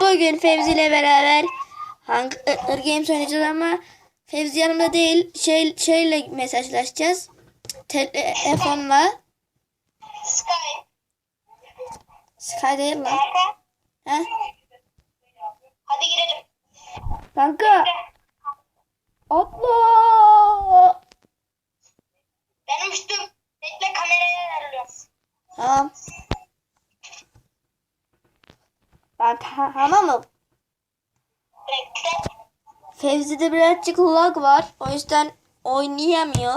Bugün Fevzi ile beraber Hunger Games oynayacağız ama Fevzi yanımda değil. Şey, şeyle mesajlaşacağız. Telefonla. Sky. Sky değil lan. Ha? Hadi girelim. Kanka. Atla. Ben uçtum. Bekle kameraya ayarlıyorum. Tamam. Ben ta- tamamım. Fevzi'de birazcık lag var. O yüzden oynayamıyor.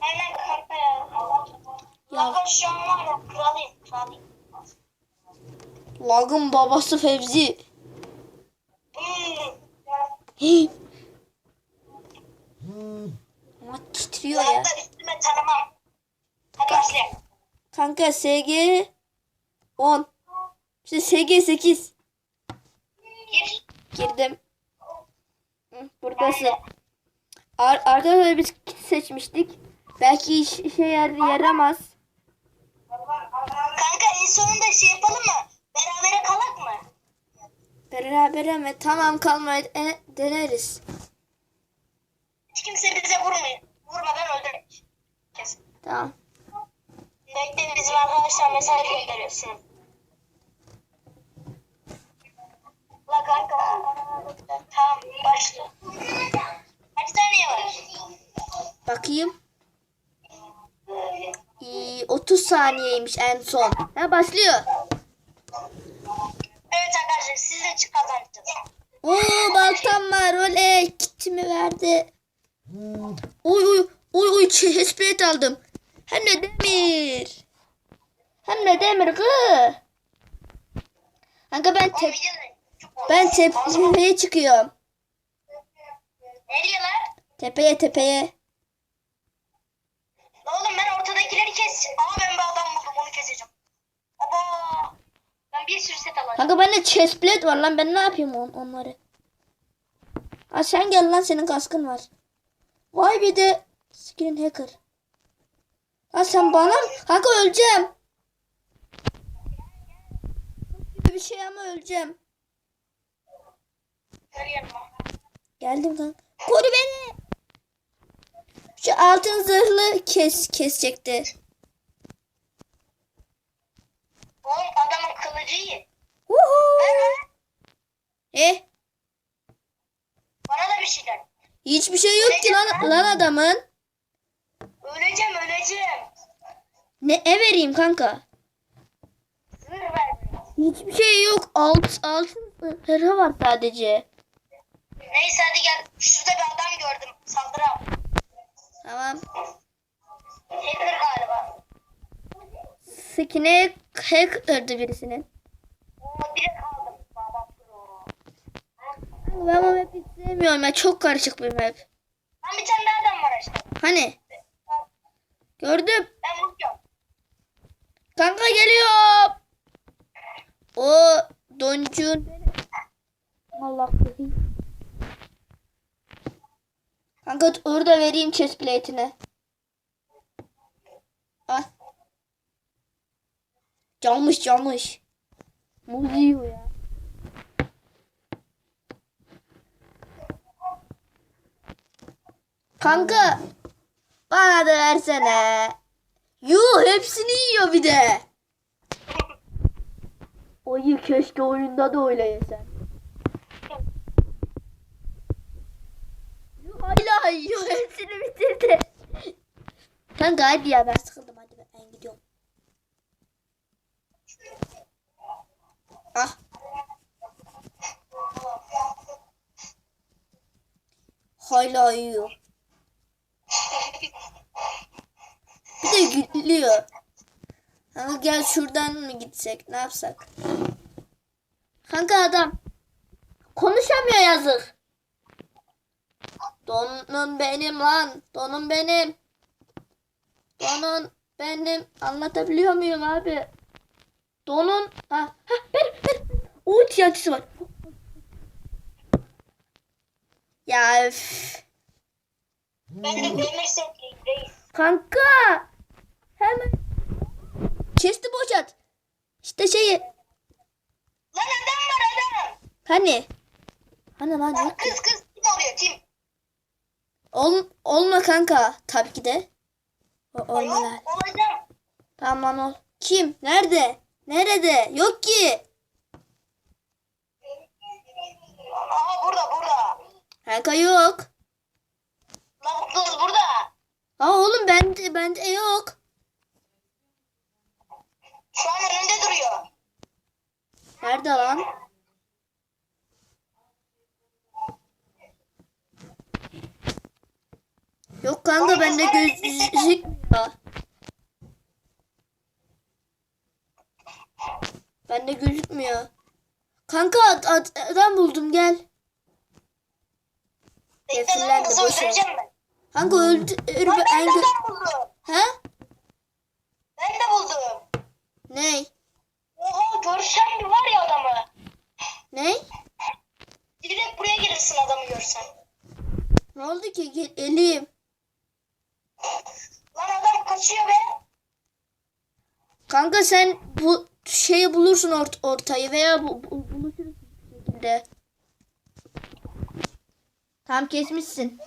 Aynen kanka ya. Bakın şu an var ya kralıyım kralıyım. Lag'ın babası Fevzi. Ama titriyor ya. Kanka SG 10. İşte SG 8. Gir. Girdim. Hı, Buradasın. Ar arkadaşlar biz kit seçmiştik. Belki iş, işe yar yaramaz. Kanka en sonunda şey yapalım mı? Berabere kalak mı? Beraber mi? Tamam kalmaya de- deneriz. Hiç kimse bize vurmuyor. Vurmadan öldürmek. Kesin. Tamam. Bekle bizim arkadaşlar mesaj gönderiyorsun. La kanka. Tamam başla. Kaç saniye var? Bakayım. Ee, 30 saniyeymiş en son. Ha başlıyor. Evet arkadaşlar siz de çık kazanacağız. Oo baltam var. Oley. Kitimi verdi. Oy oy oy oy şey, aldım. Hem de demir. Hem de demir kı. Kanka ben çok ben tepeye çıkıyorum. Nereye lan? Tepeye tepeye. Oğlum ben ortadakileri kes. Ama ben bir adam buldum onu keseceğim. Aba. Ben bir sürü set alacağım. Kanka bende chestplate var lan ben ne yapayım on onları. Ha sen gel lan senin kaskın var. Vay bir de screen hacker. Ha sen bana kanka öleceğim. Bir şey ama öleceğim. Geldim kanka. Koru beni. Şu altın zırhlı kes kesecekti. Oğlum adamın kılıcı iyi. Lan. Eh Bana da bir şeyler. hiçbir şey yok ki lan, lan adamın. Öleceğim öleceğim. Ne e vereyim kanka? Zırh ver. Hiçbir şey yok. Alt altın zırhı var sadece. Neyse hadi gel. Şurada bir adam gördüm. Saldıram. Tamam. Hacker galiba. Skin'e hack ördü birisinin. Oo direkt aldım. Ben bu map'i sevmiyorum ya. Çok karışık bir map. Lan bir tane daha adam var işte. Hani? Gördüm. Ben vuruyorum. Kanka geliyor. O doncun. Allah korusun. Kanka orada vereyim chest plate'ine. Ah. Camış camış. Muz yiyor ya. Kanka bana da versene. Yuh hepsini yiyor bir de. Oyu keşke oyunda da öyle yesen. Yiyor hepsini bitirdi. Kanka hadi ya ben sıkıldım hadi ben, gidiyorum. Ah. Hala yiyor. Bir de gülüyor. Kanka gel şuradan mı gitsek? Ne yapsak? Kanka adam konuşamıyor yazık. Donun benim lan. Donun benim. Donun benim. Anlatabiliyor muyum abi? Donun. Ha, ha benim benim. O tiyatrosu var. Ya üf. Ben de demir setliyim reis. Kanka. Hemen. Chest'i boşalt. İşte şeyi. Lan adam var adam. Hani? Hani lan Lan kız kız kim oluyor kim? Ol, olma kanka. Tabii ki de. O, olma olacağım. Tamam ol. Kim? Nerede? Nerede? Yok ki. Aha burada burada. Kanka yok. Kız burada. Aa oğlum bende bende yok. Şu an önünde duruyor. Nerede lan? Yok kanka bende gözükmüyor. Bende gözükmüyor. Kanka ad- ad- adam buldum gel. Bekle lan Efendim, kızı boş ver. öldüreceğim ben. Kanka öldü. öldü ben en de buldum. He? Ben de buldum. Ney? Oha görsen bir var ya adamı. Ney? Direkt buraya gelirsin adamı görsen. Ne oldu ki? Gel, elim. Kaçıyor be. Kanka sen bu şeyi bulursun ort ortayı veya bu, bu buluşuruz bir şekilde. Tam kesmişsin.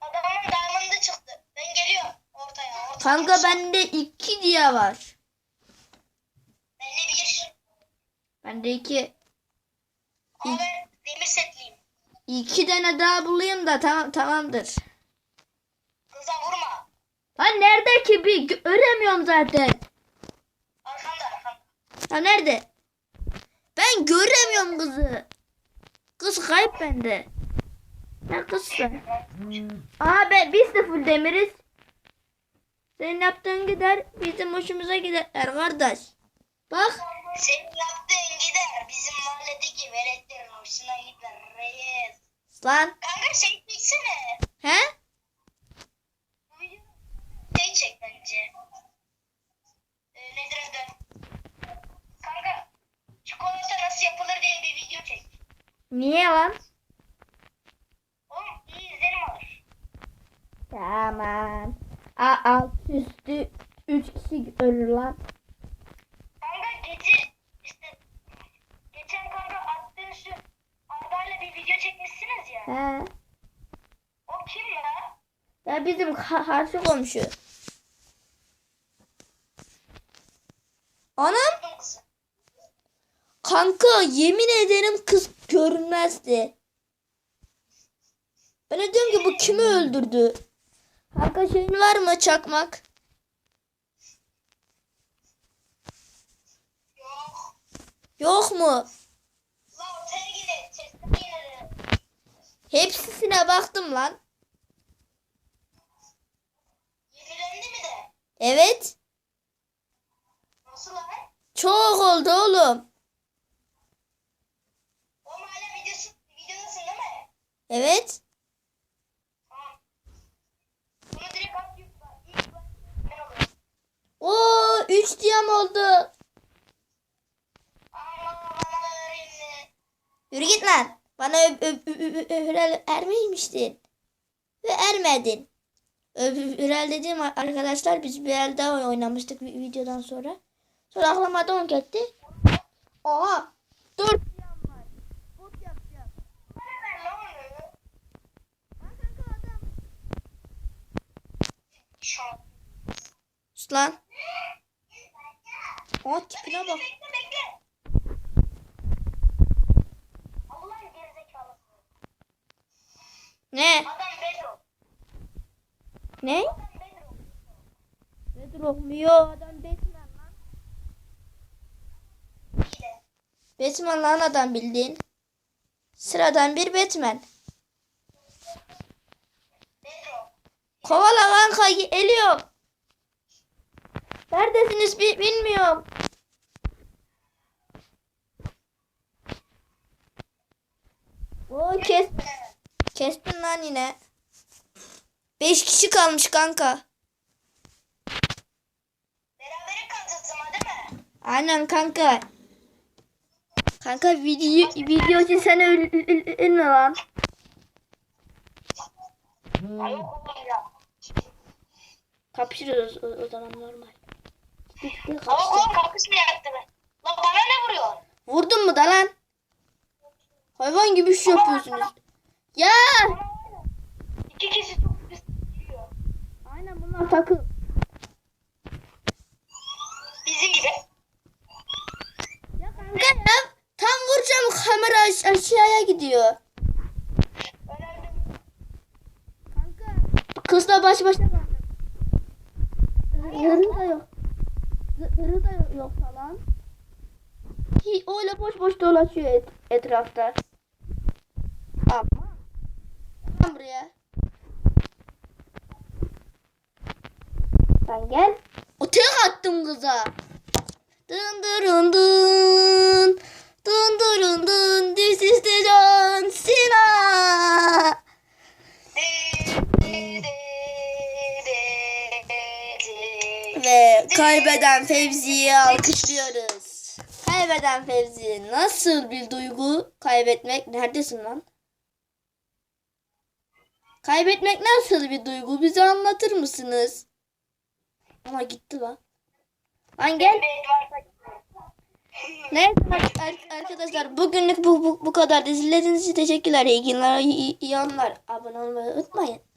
Adamın diamond'ı çıktı. Ben geliyorum ortaya. ortaya Kanka bende iki diye var. Bende bir. Bende iki. Ama ben demir setliyim. İki tane daha bulayım da tamam tamamdır. Lan nerede ki bir gö- göremiyorum zaten. Arkanda arkanda. Ha nerede? Ben göremiyorum kızı. Kız kayıp bende. Ne kızsın? Aa ben biz de full demiriz. Senin yaptığın gider bizim hoşumuza gider kardeş. Bak. Senin yaptığın gider. Bizim mahalledeki veletlerin hoşuna gider. Reis. Lan. Kanka şey çeksene. He? Bu video şey çek bence. Ee, nedir adı? Kanka çikolata nasıl yapılır diye bir video çek. Niye lan? Oğlum iyi izlenim alır. Tamam. Aa, alt üstü 3 kişi ölür lan. Kanka gece işte geçen kanka attığın şu Arda'yla bir video çekmişsiniz ya. He. O kim ya? Ya bizim ka- karşı komşu. Anam kanka yemin ederim kız görünmezdi. Ben de diyorum ki bu kimi öldürdü? Kanka şeyin var mı çakmak? Yok. Yok mu? Hepsine baktım lan. Yenilendi mi de? Evet. Nasıl lan? Çok oldu oğlum. Oğlum hala videosu, videodasın değil mi? Evet. Tamam. Bunu direkt at yükle. Yükle. Ben olurum. Oo 3 diyem oldu. Ama bana da vereyim mi? Yürü git lan. Bana öp, öp, ermeymiştin. Ve ermedin. Ürel dediğim arkadaşlar biz bir el daha oynamıştık vi- videodan sonra. Sonra aklıma da on gitti. Oha. Dur. Sus lan. O tipine bak. Bekle bekle. Allah'ın gerizekalısı. Ne? Ne? Bedrock mu? Yo adam Batman lan. Batman lan adam bildiğin. Sıradan bir Batman. Kovala kanka eliyorum. Neredesiniz bi- bilmiyorum. Oo kes kestin lan yine. Beş kişi kalmış kanka. Berabere kalacağız ama değil mi? Aynen kanka. Kanka video video için sen öl, öl- ölme lan. Ya. Kapışırız o, o zaman normal. Bitti Ama kapıştık. oğlum kapısını yaktı be. La bana ne Vurdun mu da lan? Hayvan gibi iş yapıyorsunuz. Ya! İki kişi çok pis giriyor. Aynen bunlar takıl. Bizim gibi. Ya kanka ya. Tam vuracağım kamera aş- aşağıya gidiyor. Önemli. Kanka. Kızla baş başa kaldım. Zırhı da yok. Zırhı da yok falan. Hi, öyle boş boş dolaşıyor et, etrafta. Ama. Gel buraya. Sen gel. O tek attım kıza. Dın dırın dın. Dın dırın dın. This is the John Cena. Kaybeden Fevzi'yi alkışlıyoruz. Kaybeden Fevzi nasıl bir duygu kaybetmek? Neredesin lan? Kaybetmek nasıl bir duygu? Bize anlatır mısınız? Ama gitti lan. Lan gel. Neyse ar- arkadaşlar bugünlük bu, bu, bu kadar. İzlediğiniz için teşekkürler. İyi günler, iyi, iyi anlar. Abone olmayı unutmayın.